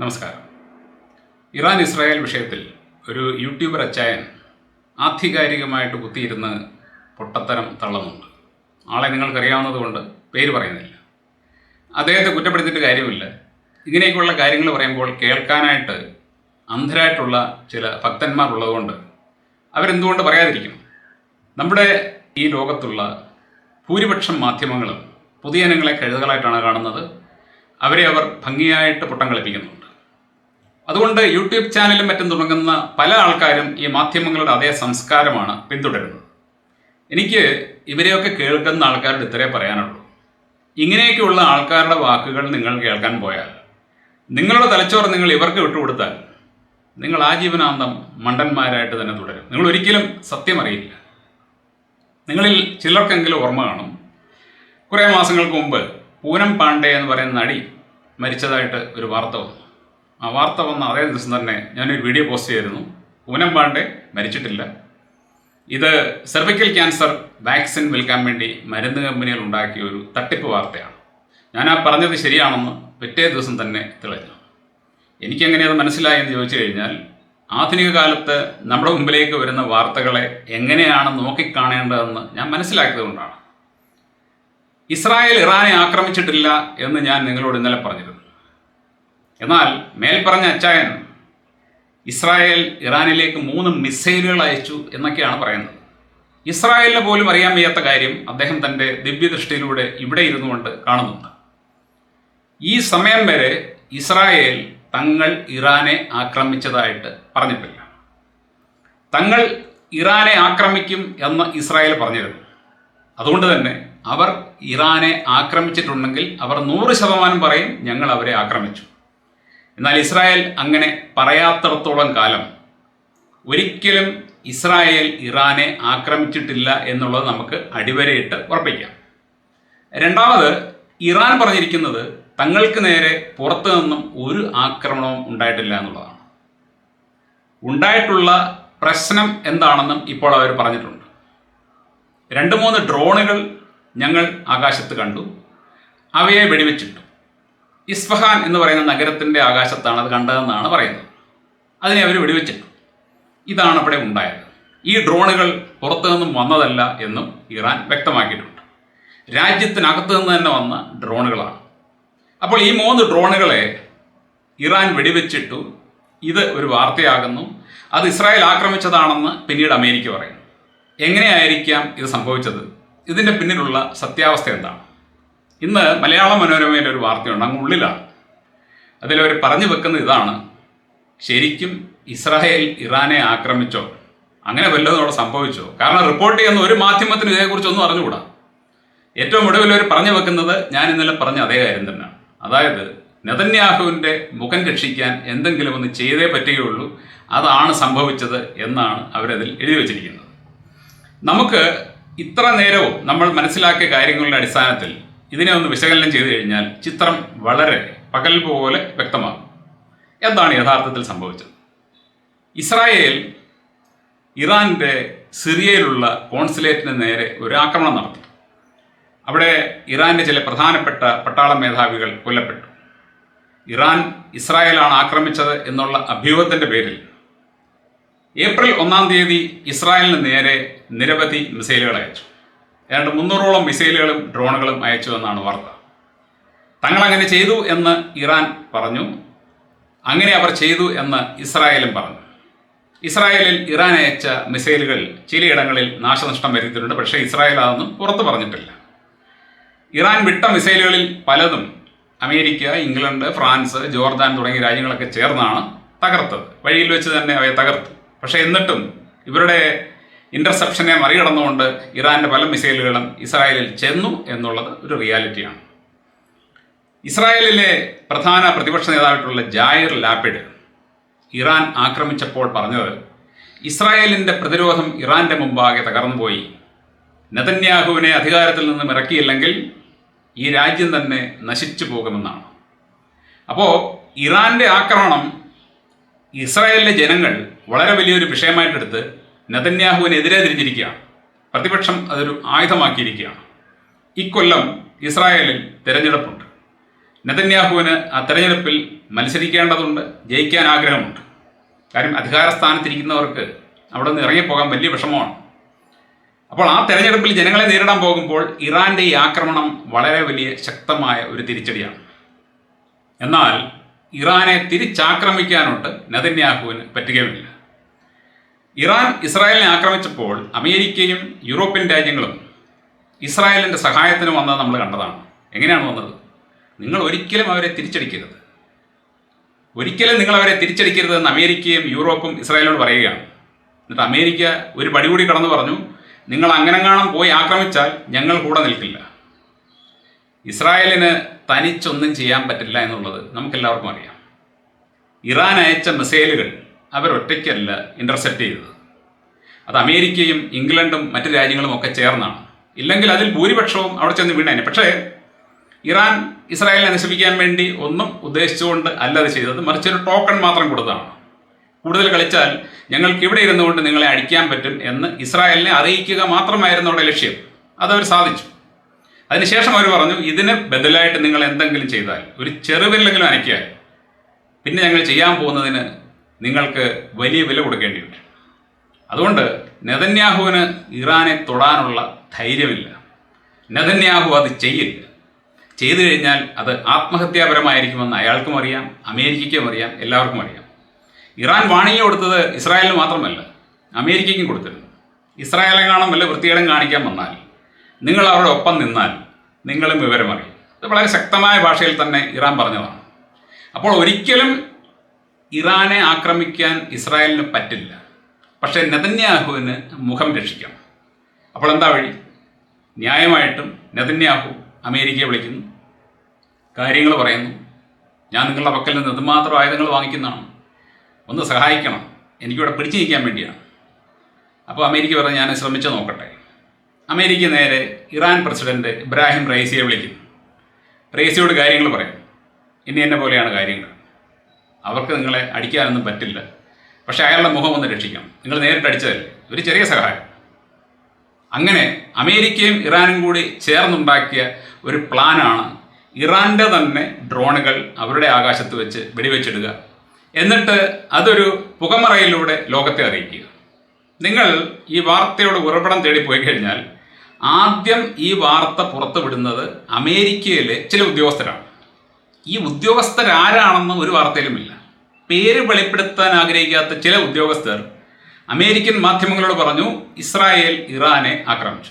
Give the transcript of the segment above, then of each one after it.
നമസ്കാരം. Iran Israel വിഷയത്തിൽ ഒരു യൂട്യൂബർ അച്ചായൻ ആധികാരികമായിട്ട് കുത്തിയിരുന്ന് പൊട്ടത്തരം തള്ളുന്നുണ്ട് ആളെ നിങ്ങൾക്കറിയാവുന്നതുകൊണ്ട് പേര് പറയുന്നില്ല. അദ്ദേഹത്തെ കുറ്റപ്പെടുത്തിയിട്ട് കാര്യമില്ല. ഇങ്ങനെയൊക്കെയുള്ള കാര്യങ്ങൾ പറയുമ്പോൾ കേൾക്കാനായിട്ട് അന്ധരായിട്ടുള്ള ചില ഭക്തന്മാർ ഉള്ളതുകൊണ്ട് അവരെന്തുകൊണ്ട് പറയാതിരിക്കണം നമ്മുടെ ഈ ലോകത്തുള്ള ഭൂരിപക്ഷം മാധ്യമങ്ങളും പൊതുജനങ്ങളെ കഴുതകളായിട്ടാണ് കാണുന്നത്. അവരെ അവർ ഭംഗിയായിട്ട് പൊട്ടം കളിപ്പിക്കുന്നുണ്ട് അതുകൊണ്ട് യൂട്യൂബ് ചാനലും മറ്റും തുടങ്ങുന്ന പല ആൾക്കാരും ഈ മാധ്യമങ്ങളുടെ അതേ സംസ്കാരമാണ് പിന്തുടരുന്നത്. എനിക്ക് ഇവരെയൊക്കെ കേൾക്കുന്ന ആൾക്കാരുടെ ഇത്രേ പറയാനുള്ളൂ. ഇങ്ങനെയൊക്കെയുള്ള ആൾക്കാരുടെ വാക്കുകൾ നിങ്ങൾ കേൾക്കാൻ പോയാൽ നിങ്ങളുടെ തലച്ചോറ് നിങ്ങൾ ഇവർക്ക് വിട്ടുകൊടുത്താൽ നിങ്ങൾ ആജീവനാന്തം മണ്ടന്മാരായിട്ട് തന്നെ തുടരും. നിങ്ങൾ ഒരിക്കലും സത്യം അറിയില്ല. നിങ്ങളിൽ ചിലർക്കെങ്കിലും ഓർമ്മ കാണും. കുറേ മാസങ്ങൾക്ക് മുമ്പ് പൂനം പാണ്ഡെ എന്ന് പറയുന്ന നടി മരിച്ചതായിട്ട് ഒരു വാർത്ത വന്നു. ആ വാർത്ത വന്ന അതേ ദിവസം തന്നെ ഞാനൊരു വീഡിയോ പോസ്റ്റ് ചെയ്തിരുന്നു. പൂനം പാണ്ഡെ മരിച്ചിട്ടില്ല. ഇത് സെർവിക്കൽ ക്യാൻസർ വാക്സിൻ വിൽക്കാൻ വേണ്ടി മരുന്ന് കമ്പനികൾ ഉണ്ടാക്കിയ ഒരു തട്ടിപ്പ് വാർത്തയാണ്. ഞാൻ ആ പറഞ്ഞത് ശരിയാണെന്ന് പിറ്റേ ദിവസം തന്നെ തെളിഞ്ഞു. എനിക്കെങ്ങനെ അത് മനസ്സിലായി എന്ന് ചോദിച്ചു കഴിഞ്ഞാൽ ആധുനിക കാലത്ത് നമ്മുടെ മുമ്പിലേക്ക് വരുന്ന വാർത്തകളെ എങ്ങനെയാണ് നോക്കിക്കാണേണ്ടതെന്ന് ഞാൻ മനസ്സിലാക്കിയത് കൊണ്ടാണ്. ഇസ്രായേൽ ഇറാനെ ആക്രമിച്ചിട്ടില്ല എന്ന് ഞാൻ നിങ്ങളോട് ഇന്നലെ പറഞ്ഞിരുന്നു. എന്നാൽ മേൽപ്പറഞ്ഞ അച്ചായൻ ഇസ്രായേൽ ഇറാനിലേക്ക് മൂന്ന് മിസൈലുകൾ അയച്ചു എന്നൊക്കെയാണ് പറയുന്നത്. ഇസ്രായേലിന് പോലും അറിയാൻ വയ്യാത്ത കാര്യം അദ്ദേഹം തന്റെ ദിവ്യദൃഷ്ടിയിലൂടെ ഇവിടെ ഇരുന്നു കൊണ്ട് കാണുന്നുണ്ട്. ഈ സമയം വരെ ഇസ്രായേൽ തങ്ങൾ ഇറാനെ ആക്രമിച്ചതായിട്ട് പറഞ്ഞിട്ടില്ല. തങ്ങൾ ഇറാനെ ആക്രമിക്കും എന്ന് ഇസ്രായേൽ പറഞ്ഞിരുന്നു. അതുകൊണ്ട് തന്നെ അവർ ഇറാനെ ആക്രമിച്ചിട്ടുണ്ടെങ്കിൽ അവർ നൂറ് ശതമാനം പറയും ഞങ്ങൾ അവരെ ആക്രമിച്ചു. എന്നാൽ ഇസ്രായേൽ അങ്ങനെ പറയാത്തിടത്തോളം കാലം ഒരിക്കലും ഇസ്രായേൽ ഇറാനെ ആക്രമിച്ചിട്ടില്ല എന്നുള്ളത് നമുക്ക് അടിവരയിട്ട് ഉറപ്പിക്കാം. രണ്ടാമത് ഇറാൻ പറഞ്ഞിരിക്കുന്നത് തങ്ങൾക്ക് നേരെ പുറത്തു നിന്നും ഒരു ആക്രമണവും ഉണ്ടായിട്ടില്ല എന്നുള്ളതാണ്. ഉണ്ടായിട്ടുള്ള പ്രശ്നം എന്താണെന്നും ഇപ്പോൾ അവർ പറഞ്ഞിട്ടുണ്ട്. രണ്ട് മൂന്ന് ഡ്രോണുകൾ ഞങ്ങൾ ആകാശത്ത് കണ്ടു. അവയെ വെടിവെച്ചിട്ടു. ഇസ്ഫഹാൻ എന്ന് പറയുന്ന നഗരത്തിന്റെ ആകാശത്താണ് അത് കണ്ടതെന്നാണ് പറയുന്നത്. അതിനെ അവർ വെടിവെച്ചിട്ടു. ഇതാണ് അവിടെ ഉണ്ടായത്. ഈ ഡ്രോണുകൾ പുറത്തു നിന്നും വന്നതല്ല എന്നും ഇറാൻ വ്യക്തമാക്കിയിട്ടുണ്ട്. രാജ്യത്തിനകത്ത് നിന്ന് തന്നെ വന്ന ഡ്രോണുകളാണ്. അപ്പോൾ ഈ മൂന്ന് ഡ്രോണുകളെ ഇറാൻ വെടിവെച്ചിട്ടു. ഇത് ഒരു വാർത്തയാകുന്നു. അത് ഇസ്രായേൽ ആക്രമിച്ചതാണെന്ന് പിന്നീട് അമേരിക്ക പറയുന്നു. എങ്ങനെയായിരിക്കാം ഇത് സംഭവിച്ചത്? ഇതിന്റെ പിന്നിലുള്ള സത്യാവസ്ഥ എന്താണ്? ഇന്ന് മലയാള മനോരമയിൽ ഒരു വാർത്തയുണ്ട്. അങ്ങ് ഉള്ളിലാണ്. അതിലവർ പറഞ്ഞു വെക്കുന്ന ഇതാണ്. ശരിക്കും ഇസ്രായേൽ ഇറാനെ ആക്രമിച്ചോ അങ്ങനെ വല്ലതും അവിടെ സംഭവിച്ചോ? കാരണം റിപ്പോർട്ട് ചെയ്യുന്ന ഒരു മാധ്യമത്തിന് ഇതേക്കുറിച്ചൊന്നും അറിഞ്ഞുകൂടാ. ഏറ്റവും ഒടുവിൽ അവർ പറഞ്ഞു വെക്കുന്നത് ഞാൻ ഇന്നലെ പറഞ്ഞ അതേ കാര്യം തന്നെയാണ്. അതായത് നെതന്യാഹുവിന്റെ മുഖം രക്ഷിക്കാൻ എന്തെങ്കിലും ഒന്ന് ചെയ്തേ പറ്റുകയുള്ളൂ അതാണ് സംഭവിച്ചത് എന്നാണ് അവരതിൽ എഴുതി വച്ചിരിക്കുന്നത്. നമുക്ക് ഇത്ര നേരവും നമ്മൾ മനസ്സിലാക്കിയ കാര്യങ്ങളുടെ അടിസ്ഥാനത്തിൽ ഇതിനെ ഒന്ന് വിശകലനം ചെയ്തു കഴിഞ്ഞാൽ ചിത്രം വളരെ പകൽ പോലെ വ്യക്തമാകും. എന്താണ് യഥാർത്ഥത്തിൽ സംഭവിച്ചത്? ഇസ്രായേൽ ഇറാന്റെ സിറിയയിലുള്ള കോൺസുലേറ്റിന് നേരെ ഒരു ആക്രമണം നടത്തി. അവിടെ ഇറാന്റെ ചില പ്രധാനപ്പെട്ട പട്ടാള മേധാവികൾ കൊല്ലപ്പെട്ടു. ഇറാൻ ഇസ്രായേലാണ് ആക്രമിച്ചത് എന്നുള്ള അഭ്യൂഹത്തിന്റെ പേരിൽ ഏപ്രിൽ ഒന്നാം തീയതി ഇസ്രായേലിന് നേരെ നിരവധി മിസൈലുകൾ അയച്ചു. ഏതാണ്ട് മുന്നൂറോളം മിസൈലുകളും ഡ്രോണുകളും അയച്ചു എന്നാണ് വാർത്ത. തങ്ങൾ അങ്ങനെ ചെയ്തു എന്ന് ഇറാൻ പറഞ്ഞു. അങ്ങനെ അവർ ചെയ്തു എന്ന് ഇസ്രായേലും പറഞ്ഞു. ഇസ്രായേലിൽ ഇറാൻ അയച്ച മിസൈലുകൾ ചിലയിടങ്ങളിൽ നാശനഷ്ടം വരുത്തിയിട്ടുണ്ട്. പക്ഷേ ഇസ്രായേൽ അതൊന്നും പുറത്തു പറഞ്ഞിട്ടില്ല. ഇറാൻ വിട്ട മിസൈലുകളിൽ പലതും അമേരിക്ക ഇംഗ്ലണ്ട് ഫ്രാൻസ് ജോർദാൻ തുടങ്ങിയ രാജ്യങ്ങളൊക്കെ ചേർന്നാണ് തകർത്തത്. വഴിയിൽ വെച്ച് തന്നെ അവയെ തകർത്തു. പക്ഷേ എന്നിട്ടും ഇവരുടെ ഇന്റർസെപ്ഷനെ മറികടന്നുകൊണ്ട് ഇറാന്റെ പല മിസൈലുകളും ഇസ്രായേലിൽ ചെന്നു എന്നുള്ളത് ഒരു റിയാലിറ്റിയാണ്. ഇസ്രായേലിലെ പ്രധാന പ്രതിപക്ഷ നേതാവായിട്ടുള്ള ജായർ ലാപിഡ് ഇറാൻ ആക്രമിച്ചപ്പോൾ പറഞ്ഞത് ഇസ്രായേലിന്റെ പ്രതിരോധം ഇറാന്റെ മുമ്പാകെ തകർന്നുപോയി. നെതന്യാഹുവിനെ അധികാരത്തിൽ നിന്നും ഇറക്കിയില്ലെങ്കിൽ ഈ രാജ്യം തന്നെ നശിച്ചു പോകുമെന്നാണ്. അപ്പോൾ ഇറാന്റെ ആക്രമണം ഇസ്രായേലിലെ ജനങ്ങൾ വളരെ വലിയൊരു വിഷയമായിട്ടെടുത്ത് നെതന്യാഹുവിനെതിരെ തിരിഞ്ഞിരിക്കുകയാണ്. പ്രതിപക്ഷം അതൊരു ആയുധമാക്കിയിരിക്കുകയാണ്. ഇക്കൊല്ലം ഇസ്രായേലിൽ തിരഞ്ഞെടുപ്പുണ്ട്. നെതന്യാഹുവിന് ആ തെരഞ്ഞെടുപ്പിൽ മത്സരിക്കേണ്ടതുണ്ട് ജയിക്കാൻ ആഗ്രഹമുണ്ട്. കാര്യം അധികാര സ്ഥാനത്തിരിക്കുന്നവർക്ക് അവിടെ നിന്ന് ഇറങ്ങിപ്പോകാൻ വലിയ വിഷമമാണ്. അപ്പോൾ ആ തെരഞ്ഞെടുപ്പിൽ ജനങ്ങളെ നേരിടാൻ പോകുമ്പോൾ ഇറാന്റെ ഈ ആക്രമണം വളരെ വലിയ ശക്തമായ ഒരു തിരിച്ചടിയാണ്. എന്നാൽ ഇറാനെ തിരിച്ചാക്രമിക്കാനോട്ട് നെതന്യാഹുവിന് പറ്റുകയുമില്ല. ഇറാൻ ഇസ്രായേലിനെ ആക്രമിച്ചപ്പോൾ അമേരിക്കയും യൂറോപ്യൻ രാജ്യങ്ങളും ഇസ്രായേലിന്റെ സഹായത്തിന് വന്നത് നമ്മൾ കണ്ടതാണ്. എങ്ങനെയാണ് വന്നത്? നിങ്ങൾ ഒരിക്കലും അവരെ തിരിച്ചടിക്കരുത്. ഒരിക്കലും നിങ്ങൾ അവരെ തിരിച്ചടിക്കരുതെന്ന് അമേരിക്കയും യൂറോപ്പും ഇസ്രായേലോട് പറയുകയാണ്. എന്നിട്ട് അമേരിക്ക ഒരു പടി കൂടി കടന്നു പറഞ്ഞു നിങ്ങൾ അങ്ങനെങ്ങാണം പോയി ആക്രമിച്ചാൽ ഞങ്ങൾ കൂടെ നിൽക്കില്ല. ഇസ്രായേലിന് തനിച്ചൊന്നും ചെയ്യാൻ പറ്റില്ല എന്നുള്ളത് നമുക്കെല്ലാവർക്കും അറിയാം. ഇറാൻ അയച്ച മിസൈലുകൾ അവരൊറ്റയ്ക്കല്ല ഇന്റർസെപ്റ്റ് ചെയ്തത്. അത് അമേരിക്കയും ഇംഗ്ലണ്ടും മറ്റ് രാജ്യങ്ങളും ഒക്കെ ചേർന്നാണ്. ഇല്ലെങ്കിൽ അതിൽ ഭൂരിപക്ഷവും അവിടെ ചെന്ന് വീണേനെ. പക്ഷേ ഇറാൻ ഇസ്രായേലിനെ നശിപ്പിക്കാൻ വേണ്ടി ഒന്നും ഉദ്ദേശിച്ചുകൊണ്ട് അല്ല അത് ചെയ്തത്. മറിച്ച് ഒരു ടോക്കൺ മാത്രം കൊടുത്താണ് കൂടുതൽ കളിച്ചാൽ ഞങ്ങൾക്ക് ഇവിടെ ഇരുന്നുകൊണ്ട് നിങ്ങളെ അടിക്കാൻ പറ്റും എന്ന് ഇസ്രായേലിനെ അറിയിക്കുക മാത്രമായിരുന്നു അവിടെ ലക്ഷ്യം. അതവർ സാധിച്ചു. അതിനുശേഷം അവർ പറഞ്ഞു ഇതിന് ബദലായിട്ട് നിങ്ങൾ എന്തെങ്കിലും ചെയ്താൽ ഒരു ചെറുവില്ലെങ്കിലും അനക്കിയാൽ പിന്നെ ഞങ്ങൾ ചെയ്യാൻ പോകുന്നതിന് നിങ്ങൾക്ക് വലിയ വില കൊടുക്കേണ്ടി വരും. അതുകൊണ്ട് നെതന്യാഹുവിന് ഇറാനെ തൊടാനുള്ള ധൈര്യമില്ല. നെതന്യാഹു അത് ചെയ്യില്ല. ചെയ്തു കഴിഞ്ഞാൽ അത് ആത്മഹത്യാപരമായിരിക്കുമെന്ന് അയാൾക്കും അറിയാം അമേരിക്കയ്ക്കും അറിയാം എല്ലാവർക്കും അറിയാം. ഇറാൻ വാണിജ്യം കൊടുത്തത് ഇസ്രായേലിന് മാത്രമല്ല അമേരിക്കയ്ക്കും കൊടുത്തിരുന്നു. ഇസ്രായേലെ കാണാൻ വല്ല വൃത്തികേടം കാണിക്കാൻ വന്നാൽ നിങ്ങൾ അവരുടെ ഒപ്പം നിന്നാൽ നിങ്ങളും വിവരമറിയും. ഇത് വളരെ ശക്തമായ ഭാഷയിൽ തന്നെ ഇറാൻ പറഞ്ഞതാണ്. അപ്പോൾ ഒരിക്കലും ഇറാനെ ആക്രമിക്കാൻ ഇസ്രായേലിന് പറ്റില്ല. പക്ഷേ നെതന്യാഹുവിന് മുഖം രക്ഷിക്കാം. അപ്പോൾ എന്താ വഴി? ന്യായമായിട്ടും നെതന്യാഹു അമേരിക്കയെ വിളിക്കുന്നു. കാര്യങ്ങൾ പറയുന്നു. ഞാൻ നിങ്ങളുടെ പക്കൽ നിന്ന് എന്തുമാത്രം ആയുധങ്ങൾ വാങ്ങിക്കുന്നതാണ്. ഒന്ന് സഹായിക്കണം. എനിക്കിവിടെ പിടിച്ചു നിൽക്കാൻ വേണ്ടിയാണ്. അപ്പോൾ അമേരിക്ക പറഞ്ഞ് ഞാൻ ശ്രമിച്ചു നോക്കട്ടെ. അമേരിക്ക നേരെ ഇറാൻ പ്രസിഡന്റ് ഇബ്രാഹിം റൈസിയെ വിളിക്കുന്നു. റൈസിയോട് കാര്യങ്ങൾ പറയും. ഇനി എന്നെ പോലെയാണ് കാര്യങ്ങൾ. അവർക്ക് നിങ്ങളെ അടിക്കാനൊന്നും പറ്റില്ല. പക്ഷേ അയാളുടെ മുഖം ഒന്ന് രക്ഷിക്കണം. നിങ്ങൾ നേരിട്ട് അടിച്ചതല്ലേ? ഒരു ചെറിയ സഹായം. അങ്ങനെ അമേരിക്കയും ഇറാനും കൂടി ചേർന്നുണ്ടാക്കിയ ഒരു പ്ലാനാണ് ഇറാന്റെ തന്നെ ഡ്രോണുകൾ അവരുടെ ആകാശത്ത് വെച്ച് വെടിവെച്ചിടുക. എന്നിട്ട് അതൊരു പുകമറയിലൂടെ ലോകത്തെ അറിയിക്കുക. നിങ്ങൾ ഈ വാർത്തയുടെ ഉറവിടം തേടി പോയി കഴിഞ്ഞാൽ ആദ്യം ഈ വാർത്ത പുറത്തുവിടുന്നത് അമേരിക്കയിലെ ചില ഉദ്യോഗസ്ഥരാണ്. ഈ ഉദ്യോഗസ്ഥരാരാണെന്ന് ഒരു വാർത്തയിലുമില്ല. പേര് വെളിപ്പെടുത്താൻ ആഗ്രഹിക്കാത്ത ചില ഉദ്യോഗസ്ഥർ അമേരിക്കൻ മാധ്യമങ്ങളോട് പറഞ്ഞു ഇസ്രായേൽ ഇറാനെ ആക്രമിച്ചു.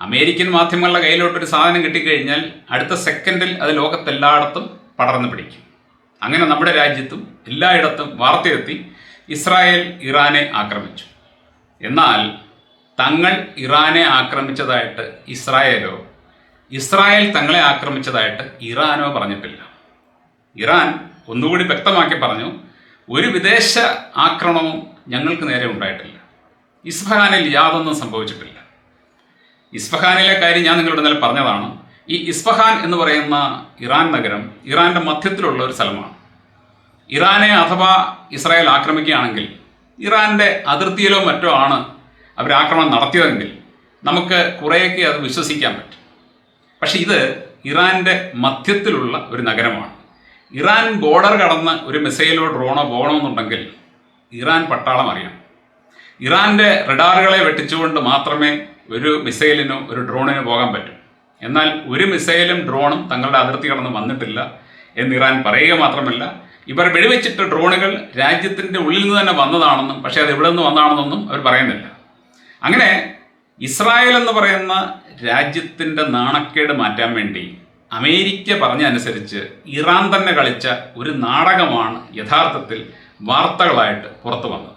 അമേരിക്കൻ മാധ്യമങ്ങളുടെ കയ്യിലോട്ടൊരു സാധനം കിട്ടിക്കഴിഞ്ഞാൽ അടുത്ത സെക്കൻഡിൽ അത് ലോകത്തെല്ലായിടത്തും പടർന്നു പിടിക്കും. അങ്ങനെ നമ്മുടെ രാജ്യത്തും എല്ലായിടത്തും വാർത്തയെത്തി ഇസ്രായേൽ ഇറാനെ ആക്രമിച്ചു. എന്നാൽ തങ്ങൾ ഇറാനെ ആക്രമിച്ചതായിട്ട് ഇസ്രായേലോ ഇസ്രായേൽ തങ്ങളെ ആക്രമിച്ചതായിട്ട് ഇറാനോ പറഞ്ഞിട്ടില്ല. ഇറാൻ ഒന്നുകൂടി വ്യക്തമാക്കി പറഞ്ഞു ഒരു വിദേശ ആക്രമണവും ഞങ്ങൾക്ക് നേരെ ഉണ്ടായിട്ടില്ല. ഇസ്ഫഹാനിൽ യാതൊന്നും സംഭവിച്ചിട്ടില്ല. ഇസ്ഫഹാനിലെ കാര്യം ഞാൻ നിങ്ങളുടെ ഇന്നലെ പറഞ്ഞതാണ്. ഈ ഇസ്ഫഹാൻ എന്ന് പറയുന്ന ഇറാൻ നഗരം ഇറാന്റെ മധ്യത്തിലുള്ള ഒരു സ്ഥലമാണ്. ഇറാനെ അഥവാ ഇസ്രായേൽ ആക്രമിക്കുകയാണെങ്കിൽ ഇറാന്റെ അതിർത്തിയിലോ മറ്റോ ആണ് അവർ ആക്രമണം നടത്തിയതെങ്കിൽ നമുക്ക് കുറേയൊക്കെ അത് വിശ്വസിക്കാൻ പറ്റും. പക്ഷെ ഇത് ഇറാന്റെ മധ്യത്തിലുള്ള ഒരു നഗരമാണ്. ഇറാൻ ബോർഡർ കടന്ന് ഒരു മിസൈലോ ഡ്രോണോ പോകണമെന്നുണ്ടെങ്കിൽ ഇറാൻ പട്ടാളം അറിയാം ഇറാന്റെ റഡാറുകളെ വെട്ടിച്ചുകൊണ്ട് മാത്രമേ ഒരു മിസൈലിനോ ഒരു ഡ്രോണിനോ പോകാൻ പറ്റൂ. എന്നാൽ ഒരു മിസൈലും ഡ്രോണും തങ്ങളുടെ അതിർത്തി കടന്ന് വന്നിട്ടില്ല എന്ന് ഇറാൻ പറയുക മാത്രമല്ല ഇവർ വെടിവെച്ചിട്ട ഡ്രോണുകൾ രാജ്യത്തിന്റെ ഉള്ളിൽ നിന്ന് തന്നെ വന്നതാണെന്നും പക്ഷേ അത് എവിടെ നിന്ന് വന്നതാണെന്നൊന്നും അവർ പറയുന്നില്ല. അങ്ങനെ ഇസ്രായേൽ എന്ന് പറയുന്ന രാജ്യത്തിന്റെ നാണക്കേട് മാറ്റാൻ വേണ്ടി അമേരിക്ക പറഞ്ഞ അനുസരിച്ച് ഇറാൻ തന്നെ കളിച്ച ഒരു നാടകമാണ് യഥാർത്ഥത്തിൽ വാർത്തകളായിട്ട് പുറത്തു വന്നത്.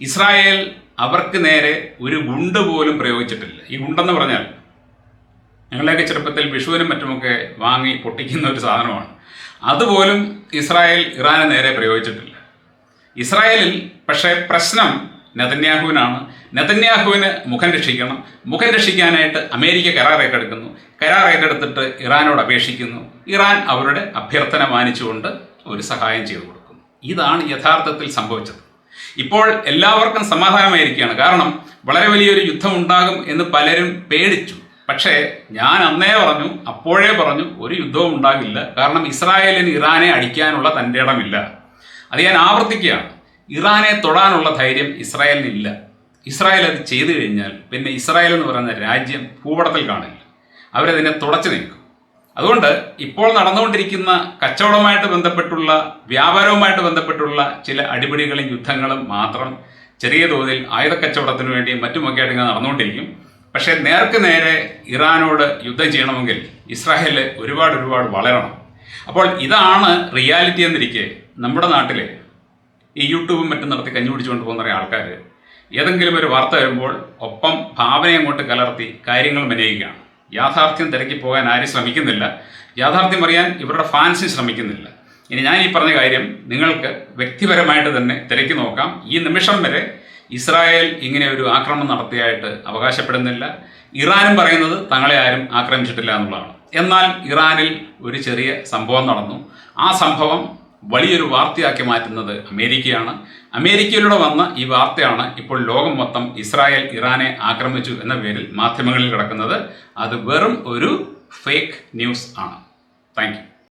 ഇസ്രായേൽ അവർക്ക് നേരെ ഒരു ഗുണ്ട് പോലും പ്രയോഗിച്ചിട്ടില്ല. ഈ ഗുണ്ടെന്ന് പറഞ്ഞാൽ ഞങ്ങളുടെയൊക്കെ ചെറുപ്പത്തിൽ വിഷുവിനും മറ്റുമൊക്കെ വാങ്ങി പൊട്ടിക്കുന്ന ഒരു സാധനമാണ്. അതുപോലും ഇസ്രായേൽ ഇറാനെ നേരെ പ്രയോഗിച്ചിട്ടില്ല. ഇസ്രായേലിൽ പക്ഷേ പ്രശ്നം നെതന്യാഹുവിനാണ്. നെതന്യാഹുവിന് മുഖം രക്ഷിക്കണം. മുഖം രക്ഷിക്കാനായിട്ട് അമേരിക്ക കരാർ ഏറ്റെടുക്കുന്നു. കരാർ ഏറ്റെടുത്തിട്ട് ഇറാനോട് അപേക്ഷിക്കുന്നു. ഇറാൻ അവരുടെ അഭ്യർത്ഥന മാനിച്ചുകൊണ്ട് ഒരു സഹായം ചെയ്തു കൊടുക്കുന്നു. ഇതാണ് യഥാർത്ഥത്തിൽ സംഭവിച്ചത്. ഇപ്പോൾ എല്ലാവർക്കും സമാധാനമായിരിക്കുകയാണ്. കാരണം വളരെ വലിയൊരു യുദ്ധം ഉണ്ടാകും എന്ന് പലരും പേടിച്ചു. പക്ഷേ ഞാൻ അന്നേ പറഞ്ഞു അപ്പോഴേ പറഞ്ഞു ഒരു യുദ്ധവും ഉണ്ടാകില്ല. കാരണം ഇസ്രായേലിന് ഇറാനെ അടിക്കാനുള്ള തന്റെ ഇടമില്ല. അത് ഞാൻ ആവർത്തിക്കുകയാണ്. ഇറാനെ തൊടാനുള്ള ധൈര്യം ഇസ്രായേലിനില്ല. ഇസ്രായേൽ അത് ചെയ്തു കഴിഞ്ഞാൽ പിന്നെ ഇസ്രായേൽ എന്ന് പറയുന്ന രാജ്യം ഭൂപടത്തിൽ കാണില്ല. അവരതിനെ തുടച്ചു നീക്കും. അതുകൊണ്ട് ഇപ്പോൾ നടന്നുകൊണ്ടിരിക്കുന്ന കച്ചവടവുമായിട്ട് ബന്ധപ്പെട്ടുള്ള വ്യാപാരവുമായിട്ട് ബന്ധപ്പെട്ടുള്ള ചില അടിപിടികളും യുദ്ധങ്ങളും മാത്രം ചെറിയ തോതിൽ ആയുധ കച്ചവടത്തിന് വേണ്ടിയും മറ്റുമൊക്കെ ആയിട്ട് ഇങ്ങനെ നടന്നുകൊണ്ടിരിക്കും. പക്ഷേ നേർക്ക് നേരെ ഇറാനോട് യുദ്ധം ചെയ്യണമെങ്കിൽ ഇസ്രായേൽ ഒരുപാട് ഒരുപാട് വളരണം. അപ്പോൾ ഇതാണ് റിയാലിറ്റി എന്നിരിക്കെ നമ്മുടെ നാട്ടിലെ ഈ യൂട്യൂബും മറ്റും നടത്തി കഞ്ഞി പിടിച്ചുകൊണ്ട് പോകുന്ന ആൾക്കാർ ഏതെങ്കിലും ഒരു വാർത്ത വരുമ്പോൾ ഒപ്പം ഭാവനയെ അങ്ങോട്ട് കലർത്തി കാര്യങ്ങൾ മെനയുകയാണ്. യാഥാർത്ഥ്യം തിരക്കി പോകാൻ ആരും ശ്രമിക്കുന്നില്ല. യാഥാർത്ഥ്യം അറിയാൻ ഇവരുടെ ഫാൻസ് ശ്രമിക്കുന്നില്ല. ഇനി ഞാൻ ഈ പറഞ്ഞ കാര്യം നിങ്ങൾക്ക് വ്യക്തിപരമായിട്ട് തന്നെ തിരക്കി നോക്കാം. ഈ നിമിഷം വരെ ഇസ്രായേൽ ഇങ്ങനെ ഒരു ആക്രമണം നടത്തിയായിട്ട് അവകാശപ്പെടുന്നില്ല. ഇറാനും പറയുന്നത് തങ്ങളെ ആരും ആക്രമിച്ചിട്ടില്ല എന്നുള്ളതാണ്. എന്നാൽ ഇറാനിൽ ഒരു ചെറിയ സംഭവം നടന്നു. ആ സംഭവം വലിയൊരു വാർത്തയാക്കി മാറ്റുന്നത് അമേരിക്കയാണ്. അമേരിക്കയിലൂടെ വന്ന ഈ വാർത്തയാണ് ഇപ്പോൾ ലോകം മൊത്തം ഇസ്രായേൽ ഇറാനെ ആക്രമിച്ചു എന്ന പേരിൽ മാധ്യമങ്ങളിൽ കിടക്കുന്നത്. അത് വെറും ഒരു ഫേക്ക് ന്യൂസ് ആണ്. താങ്ക്